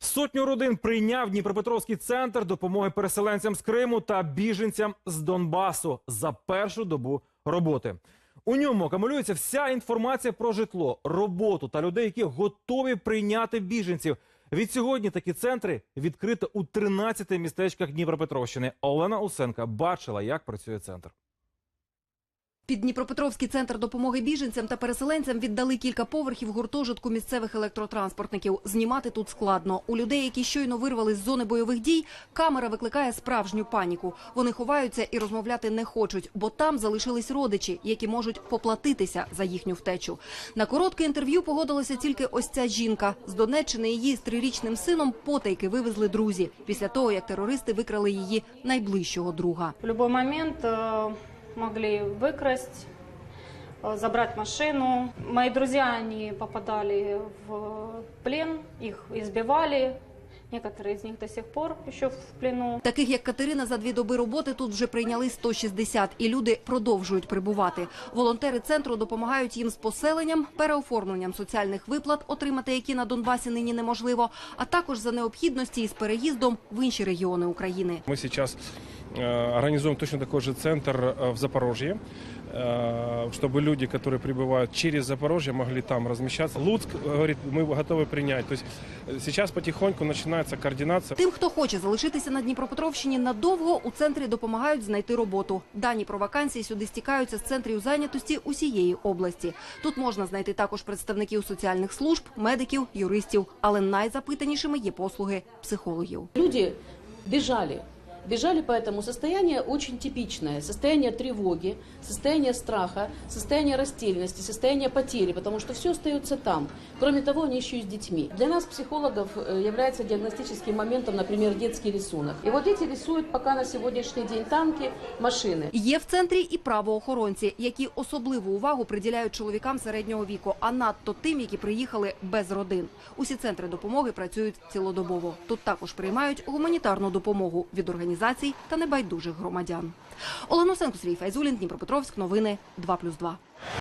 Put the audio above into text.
Сотню родин прийняв Дніпропетровський центр допомоги переселенцям з Криму та біженцям з Донбасу за першу добу роботи. У ньому акумулюється вся інформація про житло, роботу та людей, які готові прийняти біженців. Від сьогодні такі центри відкрито у 13 містечках Дніпропетровщини. Олена Усенка бачила, як працює центр. Під Дніпропетровський центр допомоги біженцям та переселенцям віддали кілька поверхів гуртожитку місцевих електротранспортників. Знімати тут складно. У людей, які щойно вирвали з зони бойових дій, камера викликає справжню паніку. Вони ховаються і розмовляти не хочуть, бо там залишились родичі, які можуть поплатитися за їхню втечу. На коротке інтерв'ю погодилася тільки ось ця жінка. З Донеччини її з трирічним сином потайки вивезли друзі після того, як терористи викрали її найближчого друга. В любой момент э, могли выкрасть, э, забрать машину. Мои друзья, они попадали в плен, их избивали. Некоторые из них до сих пор еще в плену. Таких як Катерина за дві доби роботи тут вже прийняли 160, і люди продовжують прибувати. Волонтери центру допомагають їм з поселенням, переоформленням соціальних виплат, отримати які на Донбасі нині неможливо, а також за необхідності із переїздом в інші регіони України. Мы сейчас э, организуем точно такой же центр э, в Запорожье, э, чтобы люди, которые прибывают через Запорожье, могли там размещаться. Луцк э, говорит, мы готовы принять. То есть э, сейчас потихоньку начинается координация. Тим, хто хоче залишитися на Дніпропетровщині надовго, у центрі допомагають знайти роботу. Дані про вакансії сюди стікаються з центрів зайнятості усієї області. Тут можна знайти також представників соціальних служб, медиків, юристів, але найзапитанішими є послуги психологів. Люди бежали. Бежали, поэтому состояние очень типичное. Состояние тревоги, состояние страха, состояние растерянности, состояние потери, потому что все остается там. Кроме того, они еще и с детьми. Для нас, психологов, э, является диагностическим моментом, например, детский рисунок. И вот дети рисуют пока на сегодняшний день танки, машины. Є в центрі і правоохоронці, які особливу увагу приділяють чоловікам середнього віку, а надто тим, які приїхали без родин. Усі центри допомоги працюють цілодобово. Тут також приймають гуманітарну допомогу від організацій та небайдужих громадян. Олена Сенко, Сергій Файзулін, Дніпропетровськ. Новини 2+,2.